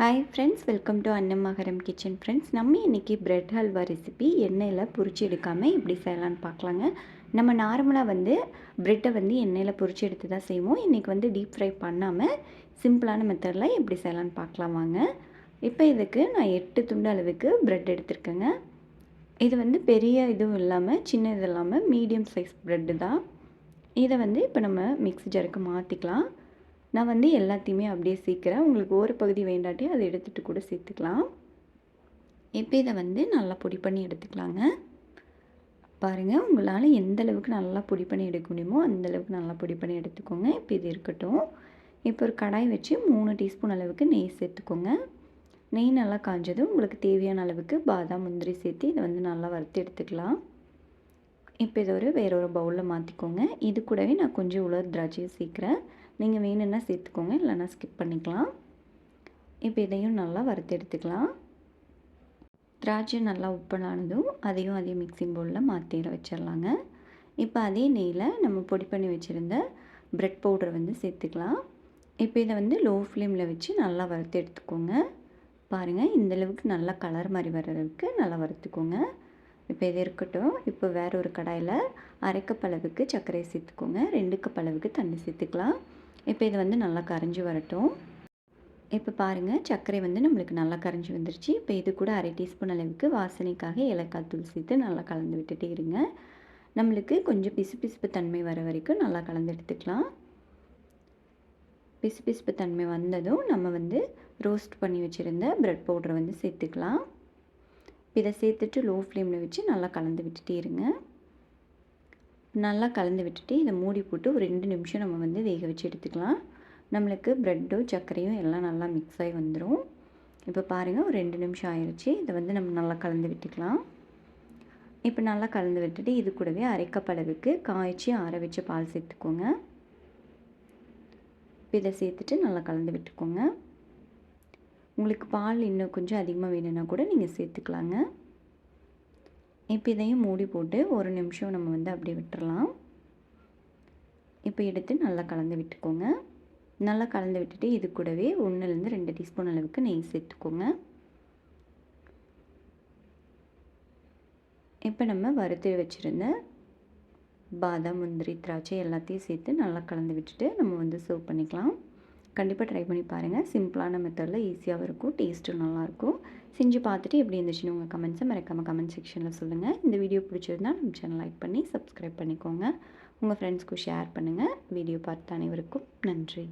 Hi friends welcome to Annamakaram kitchen friends நம்ம இன்றைக்கி bread halwa recipe எண்ணெயில் பொரிச்சு எடுக்காமல் எப்படி செய்யலான்னு பார்க்கலாங்க. நம்ம நார்மலாக வந்து ப்ரெட்டை வந்து எண்ணெயில் பொரிச்சு எடுத்து தான் செய்வோம். இன்றைக்கி வந்து டீப் ஃப்ரை பண்ணாமல் சிம்பிளான மெத்தடில் எப்படி செய்யலான்னு பார்க்கலாம் வாங்க. இப்போ இதுக்கு நான் எட்டு துண்டு அளவுக்கு ப்ரெட் எடுத்திருக்கேங்க. இது வந்து பெரிய இதுவும் இல்லாமல் சின்ன இது இல்லாமல் மீடியம் சைஸ் ப்ரெட்டு தான். இதை வந்து இப்போ நம்ம மிக்ஸி ஜருக்கு மாற்றிக்கலாம் நான் வந்து எல்லாத்தையுமே அப்படியே சீக்கிறேன் உங்களுக்கு ஒரு பகுதி வேண்டாட்டி அதை எடுத்துகிட்டு கூட சேர்த்துக்கலாம். இப்போ இதை வந்து நல்லா பொடி பண்ணி எடுத்துக்கலாங்க. பாருங்கள் உங்களால் எந்த அளவுக்கு நல்லா பொடி பண்ணி எடுக்க முடியுமோ அந்தளவுக்கு நல்லா பொடி பண்ணி எடுத்துக்கோங்க. இப்போ இது இருக்கட்டும். இப்போ ஒரு கடாய் வச்சு மூணு டீஸ்பூன் அளவுக்கு நெய் சேர்த்துக்கோங்க. நெய் நல்லா காஞ்சதும் உங்களுக்கு தேவையான அளவுக்கு பாதாம் முந்திரி சேர்த்து இதை வந்து நல்லா வறுத்து எடுத்துக்கலாம். இப்போ இதை ஒரு வேற ஒரு பவுலில் மாற்றிக்கோங்க இது கூடவே நான் கொஞ்சம் உலர் திராட்சையை சீக்கிறேன் நீங்கள் வேணும்னா சேர்த்துக்கோங்க இல்லைனா ஸ்கிப் பண்ணிக்கலாம். இப்போ இதையும் நல்லா வறுத்து எடுத்துக்கலாம். திராட்சை நல்லா உப்பனானதும் அதையும் அதே மிக்சிங் பவுலில் மாற்றிட வச்சிடலாங்க. இப்போ அதே நெய்யில் நம்ம பொடி பண்ணி வச்சுருந்த ப்ரெட் பவுடர் வந்து சேர்த்துக்கலாம். இப்போ இதை வந்து லோ ஃப்ளேமில் வச்சு நல்லா வறுத்து எடுத்துக்கோங்க. பாருங்கள் இந்தளவுக்கு நல்லா கலர் மாதிரி வர அளவுக்கு நல்லா வறுத்துக்கோங்க. இப்போ இது இருக்கட்டும். இப்போ வேற ஒரு கடாயில் அரை கப் அளவுக்கு சர்க்கரை சேர்த்துக்கோங்க. ரெண்டு கப் அளவுக்கு தண்ணி சேர்த்துக்கலாம். இப்போ இது வந்து நல்லா கரைஞ்சி வரட்டும். இப்போ பாருங்கள் சர்க்கரை வந்து நம்மளுக்கு நல்லா கரைஞ்சி வந்துருச்சு. இப்போ இது கூட அரை டீஸ்பூன் அளவுக்கு வாசனைக்காக ஏலக்காய் தூள் சேர்த்து நல்லா கலந்து விட்டுட்டே இருங்க. நம்மளுக்கு கொஞ்சம் பிசு பிசுப்பு தன்மை வர வரைக்கும் நல்லா கலந்து எடுத்துக்கலாம். பிசு பிசுப்பு தன்மை வந்ததும் நம்ம வந்து ரோஸ்ட் பண்ணி வச்சுருந்த ப்ரெட் பவுடரை வந்து சேர்த்துக்கலாம். இதை சேர்த்துட்டு லோ ஃப்ளேமில் வச்சு நல்லா கலந்து விட்டுட்டே இருங்க. நல்லா கலந்து விட்டுட்டு இதை மூடி போட்டு ஒரு ரெண்டு நிமிஷம் நம்ம வந்து வேக வச்சு எடுத்துக்கலாம். நம்மளுக்கு ப்ரெட்டும் சர்க்கரையும் எல்லாம் நல்லா மிக்ஸ் ஆகி வந்துடும் இப்போ பாருங்கள் ஒரு ரெண்டு நிமிஷம் ஆயிடுச்சு இதை வந்து நம்ம நல்லா கலந்து விட்டுக்கலாம். இப்போ நல்லா கலந்து விட்டுட்டு இது கூடவே அரைக்கப் அளவுக்கு காய்ச்சி ஆற வச்ச பால் சேர்த்துக்கோங்க. இப்போ இதை சேர்த்துட்டு நல்லா கலந்து விட்டுக்கோங்க. உங்களுக்கு பால் இன்னும் கொஞ்சம் அதிகமாக வேணும்னா கூட நீங்கள் சேர்த்துக்கலாங்க. இப்போ இதையும் மூடி போட்டு ஒரு நிமிஷம் நம்ம வந்து அப்படியே விட்டுறலாம். இப்போ எடுத்து நல்லா கலந்து விட்டுக்கோங்க. நல்லா கலந்து விட்டுட்டு இது கூடவே ஒன்றுலேருந்து ரெண்டு டீஸ்பூன் அளவுக்கு நெய் சேர்த்துக்கோங்க. இப்போ நம்ம வறுத்து வச்சுருந்த பாதாம் முந்திரி திராட்சை எல்லாத்தையும் சேர்த்து நல்லா கலந்து விட்டுட்டு நம்ம வந்து சர்வ் பண்ணிக்கலாம். கண்டிப்பாக ட்ரை பண்ணி பாருங்கள் சிம்பிளான மெத்தடில் ஈஸியாகவும் இருக்கும் டேஸ்ட்டும் நல்லாயிருக்கும். செஞ்சு பார்த்துட்டு எப்படி இருந்துச்சுன்னு உங்கள் கமெண்ட்ஸை மறக்காமல் கமெண்ட் செக்ஷனில் சொல்லுங்கள் இந்த வீடியோ பிடிச்சிருந்தா நம்ம சேனல் லைக் பண்ணி சப்ஸ்கிரைப் பண்ணிக்கோங்க. உங்கள் ஃப்ரெண்ட்ஸ்க்கும் ஷேர் பண்ணுங்கள் வீடியோ பார்த்த அனைவருக்கும் நன்றி.